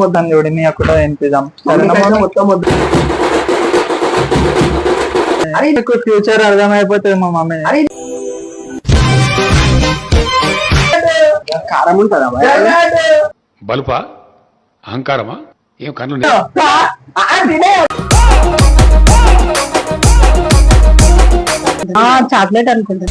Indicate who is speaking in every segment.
Speaker 1: మొత్తం చూడు నీ కూడా ఎంపిదాం
Speaker 2: మొత్తం వద్దు
Speaker 1: అరే నీకు ఫ్యూచర్ అర్థమైపోతుంది మా మమ్మీ
Speaker 2: అరే. కారం ఉంటుందా?
Speaker 3: బలుపా? అహంకారమా? ఏం కన్ను
Speaker 4: చాక్లెట్ అనుకుంటా.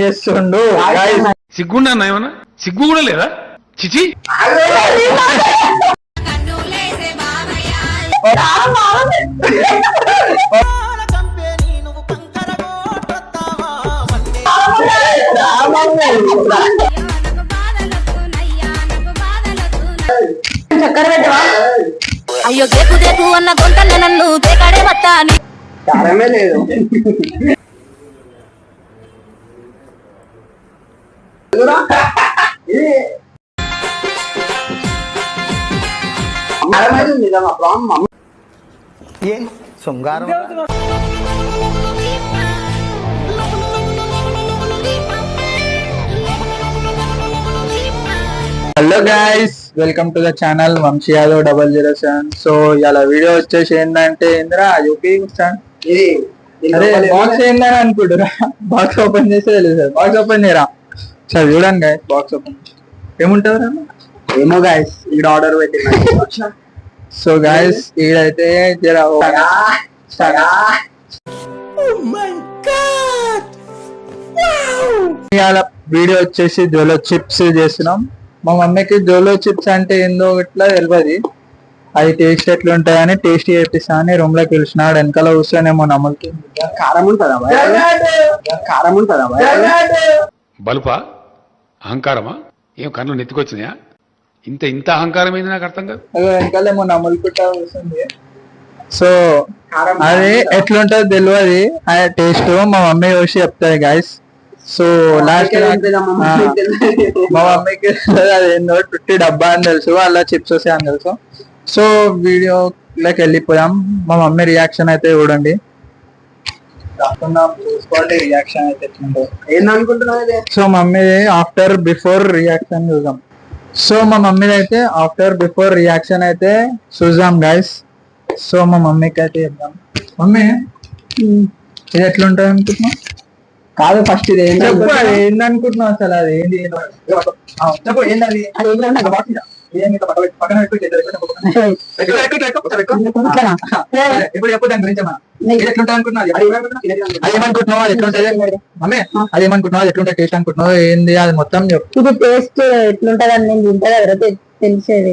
Speaker 1: చేస్తుండు.
Speaker 3: సిగ్గుండా ఏమన్నా? సిగ్గు కూడా లేదా? చిచి?
Speaker 4: చక్కెర
Speaker 5: అయ్యో దేకు దేకు అన్న గొంతన్న నన్ను తేకాడే వత్తా అని
Speaker 2: కారమే లేదు
Speaker 6: ఏం? శృంగారం.
Speaker 1: Hello guys welcome to the channel Vamshi Yadav double zero seven so ఇలా వీడియో వచ్చేసి ఏంటంటే ఇందిరా యూపీ అరే బాక్స్ ఏందని అనుకుంటురా బాక్స్ ఓపెన్ చేస్తే తెలుసు సార్. బాక్స్ ఓపెన్ చేయరా? సార్ చూడండి గైస్ బాక్స్ ఓపెన్ ఏముంటుంది
Speaker 2: ఏమో గాయస్ ఇక్కడ ఆర్డర్ పెట్టిన
Speaker 1: సో గైస్ ఈడైతే జర ఇవాళ వీడియో వచ్చేసి జోలో చిప్స్ చేస్తున్నాం. మా మమ్మీకి జోలో చిప్స్ అంటే ఏందో ఇట్లా తెలియదు అది టేస్ట్ ఎట్లా ఉంటాయని టేస్ట్ చేపిస్తా అని రూమ్లోకి పిలిచినాడు వెనకాల కూర్చొనేమో నమ్ములకి
Speaker 2: కారం ఉంటుందా? కారం ఉంటుందా?
Speaker 3: బలుపా? అహంకారమా? ఏం కన్ను నెత్తికొచ్చినాయా ఇంత ఇంత అహంకారం ఏంది నాకు అర్థం కాదు.
Speaker 1: అదో వెనకాలేమో నమ్ములుకుంట కూర్చుంది. సో అది ఎట్లుంటుందో తెలియదు ఆ టేస్ట్ మా మమ్మీ చూసి చెప్తాయి గాయస్ సో లాస్ట్ మా మమ్మీకి అది ఏందో టుట్టి డబ్బా అని తెలుసు అలా చిప్స్ వస్తాయి అని తెలుసు. సో వీడియోలోకి వెళ్ళిపోయాం మా మమ్మీ రియాక్షన్ అయితే చూడండి. చూసుకోండి రియాక్షన్ అయితే so mummy after before reaction చూద్దాం. సో మా మమ్మీ అయితే ఆఫ్టర్ బిఫోర్ రియాక్షన్ అయితే చూద్దాం గైస్ సో మా మమ్మీకి అయితే చెప్దాం. మమ్మీ ఇది ఎట్లుంటుంది అనుకుంటున్నావు?
Speaker 2: కాదు ఫస్ట్ ఇది ఏంటి
Speaker 1: చెప్పు అది ఏంది అనుకుంటున్నావు అసలు? అది ఏంది? చెప్పు అది ఇప్పుడు చెప్పు దాని గురించి ఎట్లుంటుంది అది ఎట్లుంటుంది మమ్మీ ఎట్లుంటుంది? టేస్ట్ అనుకుంటున్నావు? ఏంది? అది మొత్తం చెప్పు.
Speaker 4: ఇది టేస్ట్ ఎట్లుంటదని నేను తింటా తెలిసేది.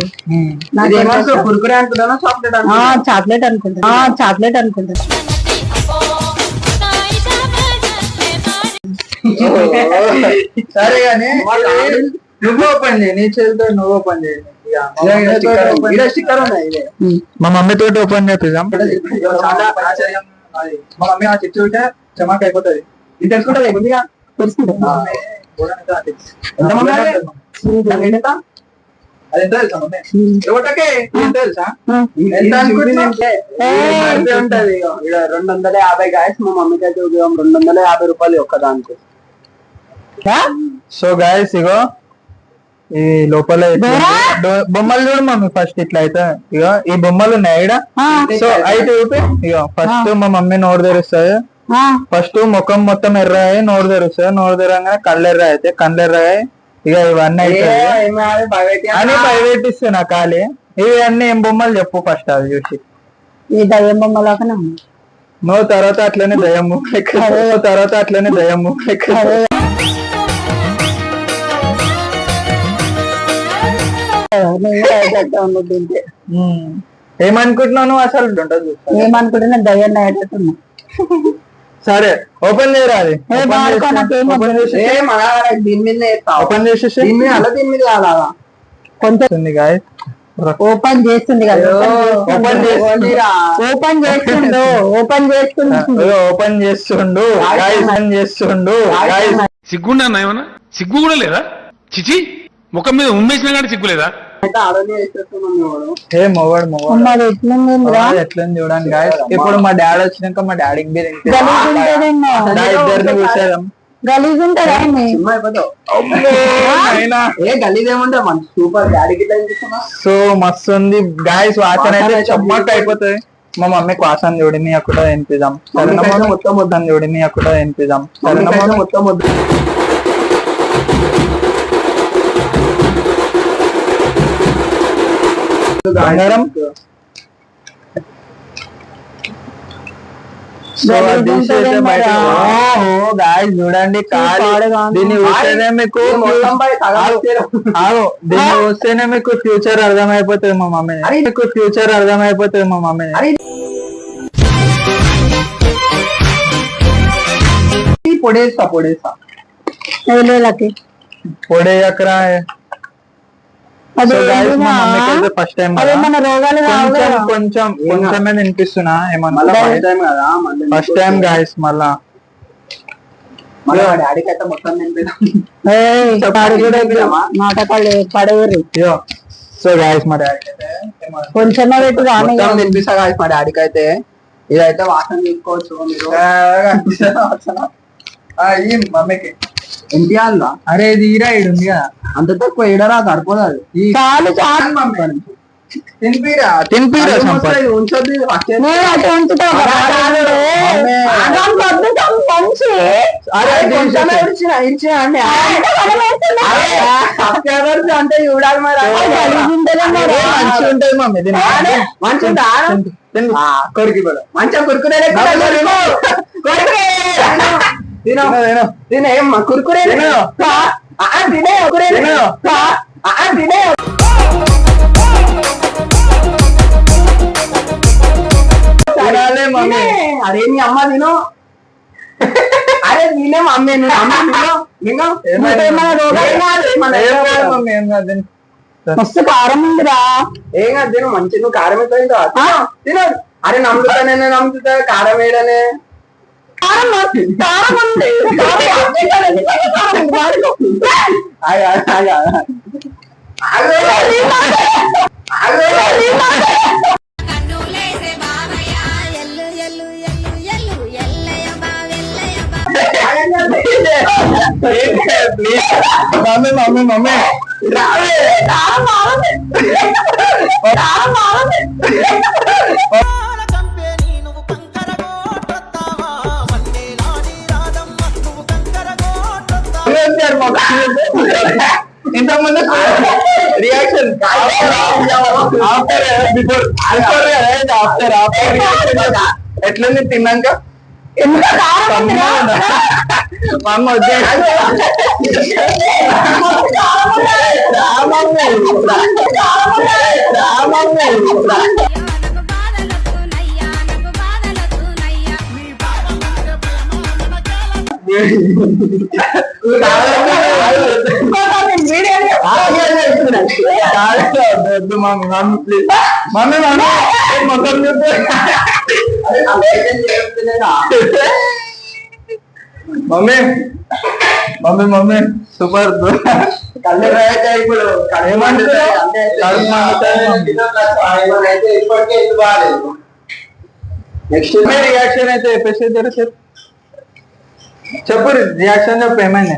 Speaker 2: చాక్లెట్
Speaker 4: అనుకుంటా చాక్లెట్ అనుకుంటా
Speaker 1: సరే కానీ నువ్వు ఓపెన్ చేయి నీ చేతితో నువ్వు ఓపెన్ చేయి. మా మమ్మీ తోటి ఓపెన్ అది. మా మమ్మీ ఆ చిప్స్ ఉంటే చమాక్ అయిపోతుంది. ఇది కొద్దిగా
Speaker 4: తెలుసుకుంటా.
Speaker 1: మమ్మీ అది? ఎంత? తెలుసా మమ్మీ? ఒకటకే ఎంత తెలుసా? ఎంత
Speaker 2: రెండు వందల యాభై గాయస్ మా మమ్మీకి అయితే ఉద్యోగం రెండు వందల యాభై రూపాయలు ఒక్కదానికి.
Speaker 1: సో గాయస్ ఇగో ఈ లోపల బొమ్మలు చూడు మమ్మీ ఫస్ట్ ఇట్లా అయితే. ఇగో ఈ బొమ్మలు ఉన్నాయి ఈడ. సో అయితే చూపి. ఇగో ఫస్ట్ మా మమ్మీ నోరు తెరుస్తుంది. ఫస్ట్ ముఖం మొత్తం ఎర్రగా నోరు తెరుస్తుంది. నోరు తెరంగానే కళ్ళు ఎర్ర అయితే కళ్ళు ఎర్రగా ఇక ఇవన్నీ అయితే అని భయపెట్టిస్తే నా ఖాళీ. ఇవి అన్ని ఏం బొమ్మలు చెప్పు ఫస్ట్ అది చూసి.
Speaker 4: ఈ దయ్యం బొమ్మలాగా
Speaker 1: నువ్వు తర్వాత అట్లనే దయ్యం తర్వాత అట్లనే దయ్యం ఏమనుకుంటున్నావు? నువ్వు అసలు.
Speaker 4: ఏమనుకుంటున్నా? దయ్యం అయ్యేటట్టున్నా
Speaker 1: సరే ఓపెన్ చేయరా అది?
Speaker 4: ఏ బాడుకో నాకేం
Speaker 1: ఓపెన్
Speaker 2: దీని మీద
Speaker 1: చేసేసి
Speaker 2: దీని మీద అలా దీని మీద కాదా
Speaker 4: కొంచెం
Speaker 1: గాయస్
Speaker 4: ఓపెన్ చేస్తుంది కదా
Speaker 1: ఓపెన్
Speaker 4: ఓపెన్ చేస్తుండు ఓపెన్ చేస్తుండు.
Speaker 1: ఓపెన్ చేస్తుండు గాయస్ ఓపెన్ చేస్తుండు గాయస్
Speaker 3: సిగ్గుండా ఏమన్నా సిగ్గు కూడా లేదా? చిచి ముఖం మీద ఉమ్మేసినా కానీ సిగ్గు
Speaker 1: ఏ మొగడు మొగడు. ఎట్లని చూడండి guys. ఇప్పుడు మా డాడీ వచ్చినాక మా డాడీకి నా ఇద్దరిని కూర్చోదాం
Speaker 4: గలీజ్ ఉంటదా
Speaker 2: సూపర్
Speaker 1: సో మస్తు ఉంది. గాయస్ వాసన అయితే చమ్మక్ అయిపోతుంది. మా మమ్మీకి వాసన చూడని అక్కడ సరేనా మమ్మీ?
Speaker 2: మొత్తం
Speaker 1: మొత్తం చూడని అక్కడ సరేనా మమ్మీ?
Speaker 2: మొత్తం వద్దు.
Speaker 1: బంగారం సో అది తీసేస్తే బయట ఓహో గాయస్ చూడండి ఖాళీ
Speaker 4: పాడుగా ఉంది.
Speaker 1: దీన్ని చూస్తేనే మీకు
Speaker 2: ఇది మొత్తం పై సగం
Speaker 1: ఆగు,
Speaker 2: వచ్చేయడం.
Speaker 1: ఆగు. దీన్ని చూస్తేనే మీకు ఫ్యూచర్ అర్థమైపోతుంది మా మమ్మీ మీకు ఫ్యూచర్ అర్థమైపోతుంది మా మమ్మీ
Speaker 2: అరే ఈ పొడేస్తా పొడేస్తా
Speaker 4: ఏలేలకి
Speaker 1: పొడేయకరా
Speaker 4: అది
Speaker 1: సో గాయస్ మా
Speaker 4: ఏందిరా?
Speaker 1: మమ్మీకి అయితే ఫస్ట్ టైం కొంచెం కొంచెం కొంచెమే ఏమన్నా
Speaker 2: ఫస్ట్ టైం కదా
Speaker 1: ఫస్ట్ గాయస్ మళ్ళా
Speaker 4: నాటకాలు పడేరు
Speaker 1: అయ్యో సో గాయస్ మా డాడీ
Speaker 4: కొంచెమే పెట్టి రాని
Speaker 2: మొత్తం తినిపిస్తా కాదు మా డాడీకి అయితే ఇదైతే వాసన తీసుకోవచ్చు
Speaker 1: ఈ మమ్మీకి.
Speaker 2: ఎన్టీఆర్
Speaker 1: అరే ఇది ఈరా ఈడు ఉంది కదా.
Speaker 2: అంత తక్కువ ఏడరా సరిపోదు అది
Speaker 1: ఈ
Speaker 4: చాలు చాలు.
Speaker 1: తినిపిరా. తినిపిరా
Speaker 2: ఇది ఉంచొద్దు
Speaker 4: అటు.
Speaker 1: మమ్మీ.
Speaker 4: మంచి.
Speaker 2: చూడాలి మరి.
Speaker 1: మంచిగా ఉంటుంది మమ్మీ
Speaker 2: మంచిగా కురుకురే కురుకురే తిను
Speaker 1: తిను.
Speaker 2: తినే కురుకురే
Speaker 1: తిను.
Speaker 2: తినే కురే
Speaker 1: తిను.
Speaker 2: తినే
Speaker 1: తినాలి మమ్మీ
Speaker 2: అరే నీ అమ్మ తిను అరే తినే మమ్మీ అమ్మ.
Speaker 4: మస్తు కారం ఉందిరా
Speaker 2: ఏం కాదు తిను మంచి నువ్వు కారం తింటావా? తిను అరే నమ్ముతానే నమ్ముతా కారం వేయడనే
Speaker 1: మమ్మీ మమ్మీ మమ్మీ.
Speaker 2: రావే.
Speaker 4: బాగుంది. కారం ఇంత
Speaker 1: ముందు reaction after before before after after reaction ఎట్లుంది తిన్నాక
Speaker 4: ఎంత వచ్చే ఉందిరా?
Speaker 1: మా అమ్మ వద్దు mummy mummy please mummy mummy మొత్తం మమ్మీ మమ్మీ మమ్మీ సూపర్
Speaker 2: కళ్ళు రాయితే ఇప్పుడు నెక్స్ట్
Speaker 1: రియాక్షన్ అయితే చెప్పేసి సార్ చెప్పు రియాక్షన్ చెప్పు ఏమైంది?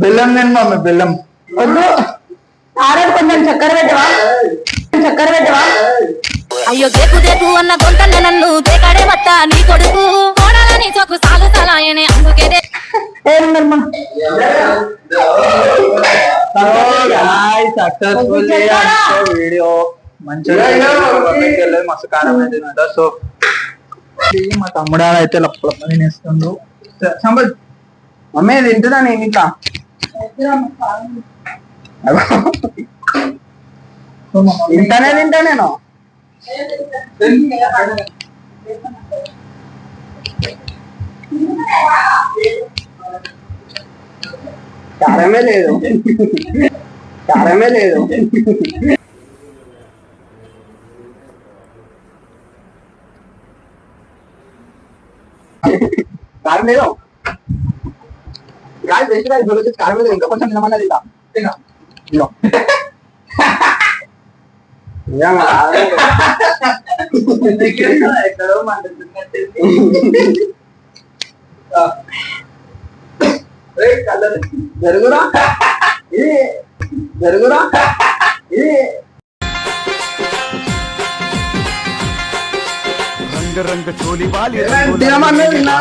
Speaker 1: బెల్లం నేను మమ్మీ బెల్లం.
Speaker 4: వద్దు. కారం కొంచెం చక్కెర పెట్టవా? చక్కెర పెట్టవా?
Speaker 5: అయ్యో దేకు దేకు అన్న గొంతన్న నన్ను దేకాడే మత్త నీ కొడుకు కోడాలని చొక్కు సాలు సలాయనే అందుకే
Speaker 1: వీడియో మంచిగా మస్తు కారం అయితే సో మా తమ్ముడు అయితే లప్ప తినేస్తుండు.
Speaker 2: మమ్మీ తింటున్నా నేను ఇట్లా? తింటానే తింటా నేను కారమే లేదు కారమే లేదు కారం లేదు గాలి వేసి కారం లేదు ఇంకా కొంచెం నిలమన్నది ఇలా తిన్నా ఇదిగో. నిజంగా కారం లేదు. జరుగురా ఇది జరుగురా ఇది
Speaker 6: రంగ రంగ చోలి వాలి
Speaker 2: తినమన్నది తిన్నా.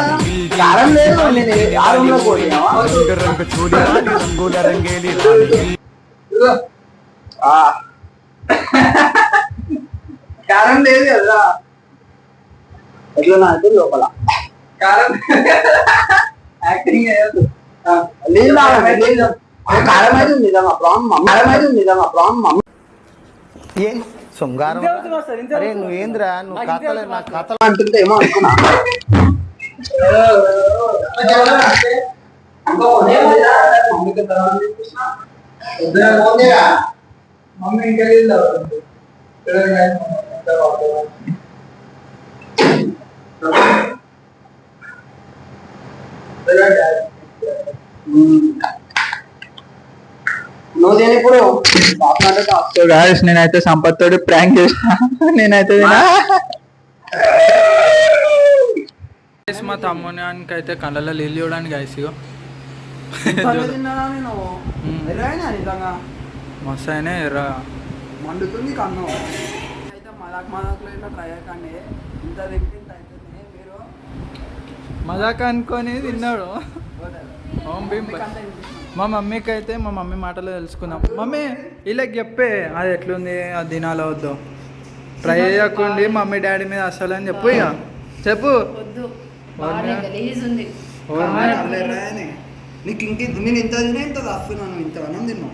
Speaker 2: కారం లేదు నేను ఆ రూమ్లో పోయినావా
Speaker 6: రంగ రంగ చోలి వాలి రంగుల రంగేలి రాణి
Speaker 2: ఆ. కారం లేదు కదా. ఎట్లా నాకు లోపల. కారం. యాక్టింగ్ లేదు లేదు. కారం అయితే ఉంది కారం అయితే
Speaker 6: ఏం? శృంగారం అరే నువ్వేంద్రా? నువ్వు కథలే నా కథలు.
Speaker 2: అంటుంటే ఏమో అనుకున్నా. మమ్మీ ఇంకా నువ్వు దేని ఇప్పుడు.
Speaker 7: సో గాయస్ నేనైతే సంపత్ తోటి ప్రాంక్ చేసిన. నేనైతే
Speaker 1: మా తమ్మునికి అయితే కళ్ళలో నీళ్ళు చూడడానికి గైస్ ఇగో. మస్తు అయినా ఎర్ర
Speaker 2: మండుతుంది కన్ను అయితే మదాక్ మదాక్లో ఇట్లా ట్రై అయ్యకండి ఇంత ఇంత అవుతుంది మీరు
Speaker 1: మజాక్ అనుకొని తిన్నాడు. మా మమ్మీకి అయితే మా మమ్మీ మాటలు తెలుసుకుందాం మమ్మీ వీళ్ళకి చెప్పే అది ఎట్లుంది? అది తినాలో వద్దు. ట్రై చేయకండి మమ్మీ డాడీ మీద అసలు అని చెప్పు ఇక. చెప్పు.
Speaker 2: నీకు ఇంక నేను ఇంత తినే ఇంత తప్పినాను ఇంత అన్నం తిన్నావు